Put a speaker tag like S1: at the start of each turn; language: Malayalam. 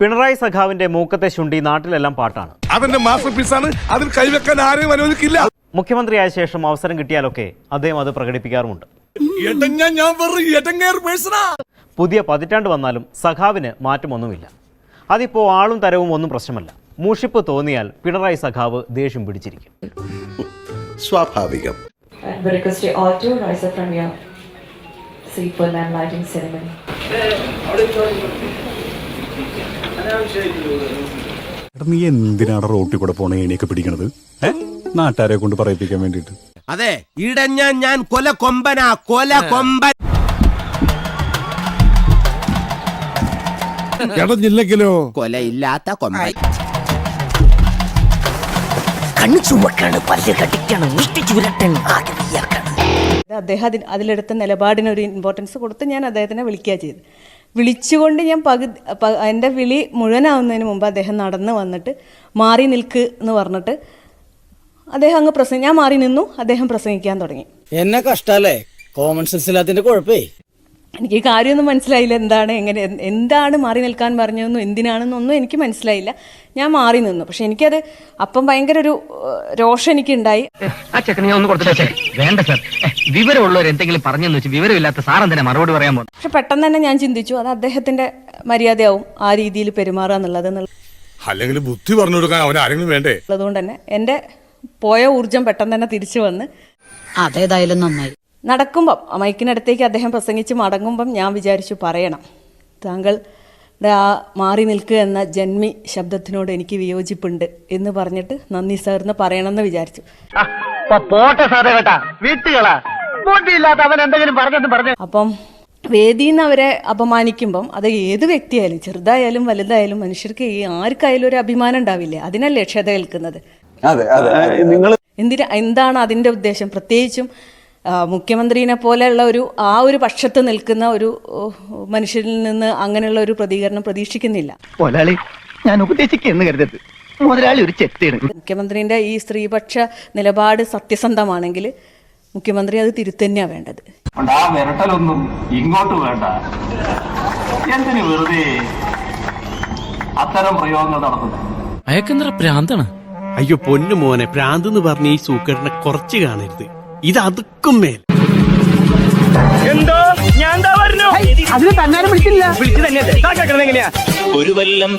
S1: പിണറായി സഖാവിന്റെ മൂക്കത്തെ ശുണ്ടി നാട്ടിലെല്ലാം പാട്ടാണ്.
S2: അതെന്റെ മാസ്റ്റർ പീസാണ് അതിൽ കൈവെക്കാൻ ആരെയും അനുവദിക്കില്ല.
S1: മുഖ്യമന്ത്രിയായ ശേഷം അവസരം കിട്ടിയാലൊക്കെ അദ്ദേഹം അത് പ്രകടിപ്പിക്കാറുമുണ്ട്.
S2: എടങ്ങ ഞാൻ വെറും എടങ്ങേർ പേഴ്സണാ
S1: പുതിയ പതിറ്റാണ്ട് വന്നാലും സഖാവിന് മാറ്റമൊന്നുമില്ല. അതിപ്പോ ആളും തരവും ഒന്നും പ്രശ്നമല്ല. മൂഷിപ്പ് തോന്നിയാൽ പിണറായി സഖാവ് ദേഷ്യം പിടിച്ചിരിക്കും.
S3: സ്വാഭാവികം.
S4: And lighting ceremony.
S5: എടാ, നീ എന്തിനാണ് റോട്ടിൽ കൂടെ പോണ ഏണിയൊക്കെ പിടിക്കണത്? നാട്ടുകാരെ കൊണ്ട് പറയിപ്പിക്കാൻ വേണ്ടിട്ട്
S6: അതെ ഇടഞ്ഞ ഞാൻ കൊല കൊമ്പനാ കൊല കൊമ്പൻ.
S2: ഇടഞ്ഞില്ലെങ്കിലോ
S6: കൊലയില്ലാത്ത കൊമ്പൻ.
S7: കണ്ണു ചുവക്കാണ് പല്ല് കടിക്കണം മുഷ്ടി ചുരട്ടണം ആകെ വിയർക്കാണ്.
S8: അദ്ദേഹം അതിൽ അതിലെടുത്ത നിലപാടിന് ഒരു ഇമ്പോർട്ടൻസ് കൊടുത്ത് ഞാൻ അദ്ദേഹത്തിനെ വിളിക്കുക ചെയ്തു വിളിച്ചുകൊണ്ട് ഞാൻ പകുതി എന്റെ വിളി മുഴുവനാവുന്നതിന് മുമ്പ് അദ്ദേഹം നടന്ന് വന്നിട്ട് മാറി നിൽക്ക് എന്ന് പറഞ്ഞിട്ട് അദ്ദേഹം അങ്ങ് പ്രസംഗം ഞാൻ മാറി നിന്നു അദ്ദേഹം പ്രസംഗിക്കാൻ തുടങ്ങി.
S9: എന്നെ കഷ്ടല്ലേ? Common sense ഇല്ലാത്തതിന്റെ കുഴപ്പേ.
S8: എനിക്ക് ഈ കാര്യമൊന്നും മനസ്സിലായില്ല. എന്താണ് എങ്ങനെ എന്താണ് മാറി നിൽക്കാൻ പറഞ്ഞതെന്നും എന്തിനാണെന്നൊന്നും എനിക്ക് മനസ്സിലായില്ല. ഞാൻ മാറി നിന്നു. പക്ഷെ എനിക്കത് അപ്പം ഭയങ്കര ഒരു രോഷം എനിക്കുണ്ടായി.
S7: ആ ചെക്കനെ ഞാൻ ഒന്ന് കൊടുത്തിട്ടേ വേണ്ട സർ. വിവരമുള്ളവർ എന്തെങ്കിലും പറഞ്ഞെന്ന് വെച്ച് വിവരമില്ലാത്ത സാർ തന്നെ മറുപടി പറയാൻ
S8: പക്ഷെ പെട്ടെന്ന് തന്നെ ഞാൻ ചിന്തിച്ചു അത് അദ്ദേഹത്തിന്റെ മര്യാദയാവും ആ രീതിയിൽ പെരുമാറുക എന്നുള്ളത്
S2: അല്ലെങ്കിൽ ബുദ്ധി പറഞ്ഞു കൊടുക്കാൻ അവൻ ആരെങ്കിലും വേണ്ടേ?
S8: ഉള്ളതുകൊണ്ട് തന്നെ എന്റെ പോയ ഊർജം പെട്ടെന്ന് തന്നെ തിരിച്ചു വന്ന്
S7: അതേതായാലും നന്നായി.
S8: നടക്കുമ്പം മൈക്കിനടുത്തേക്ക് അദ്ദേഹം പ്രസംഗിച്ച് മടങ്ങുമ്പം ഞാൻ വിചാരിച്ചു പറയണം. താങ്കൾ ആ മാറി നിൽക്കുക എന്ന ജന്മി ശബ്ദത്തിനോട് എനിക്ക് വിയോജിപ്പുണ്ട് എന്ന് പറഞ്ഞിട്ട് നന്ദി സാറിന് പറയണമെന്ന് വിചാരിച്ചു.
S7: പോട്ടെ സാറേ കേട്ടാ. അവൻ എന്തെങ്കിലും പറഞ്ഞെന്ന് പറഞ്ഞു.
S8: അപ്പം വേദിയിൽ നിന്ന് അവരെ അപമാനിക്കുമ്പം അത് ഏത് വ്യക്തിയായാലും ചെറുതായാലും വലുതായാലും മനുഷ്യർക്ക് ഈ ആർക്കായാലും ഒരു അഭിമാനം ഉണ്ടാവില്ലേ? അതിനല്ലേ ക്ഷത ഏൽക്കുന്നത് എന്തിനാ എന്താണ് അതിന്റെ ഉദ്ദേശം? പ്രത്യേകിച്ചും മുഖ്യമന്ത്രിനെ പോലെയുള്ള ഒരു ആ ഒരു പക്ഷത്ത് നിൽക്കുന്ന ഒരു മനുഷ്യരിൽ നിന്ന് അങ്ങനെയുള്ള ഒരു പ്രതികരണം പ്രതീക്ഷിക്കുന്നില്ല.
S7: മുഖ്യമന്ത്രിന്റെ ഞാൻ ഉപദേശിക്കുന്നു കരുതരുത്. മുതലാളി ഒരു ചെത്തിയാണ്
S8: മുഖ്യമന്ത്രിന്റെ ഈ സ്ത്രീപക്ഷ നിലപാട് സത്യസന്ധമാണെങ്കിൽ മുഖ്യമന്ത്രി അത് തിരുത്തന്നെയാ വേണ്ടത്.
S10: ആ ഇങ്ങോട്ട് വേണ്ട. എന്തിനു വെറുതെ അത്തരം പ്രയോഗങ്ങൾ നടത്തുന്നു
S9: അയക്കെന്തറ പ്രാന്താണ്?
S6: അയ്യോ പൊന്നു മോനെ പ്രാന്ത് എന്ന് പറഞ്ഞ ഈ സൂക്കറിനെ കുറച്ച് കാണരുത്. ഇത് അതുക്കും മേൽ.
S7: ഒരു വല്ലം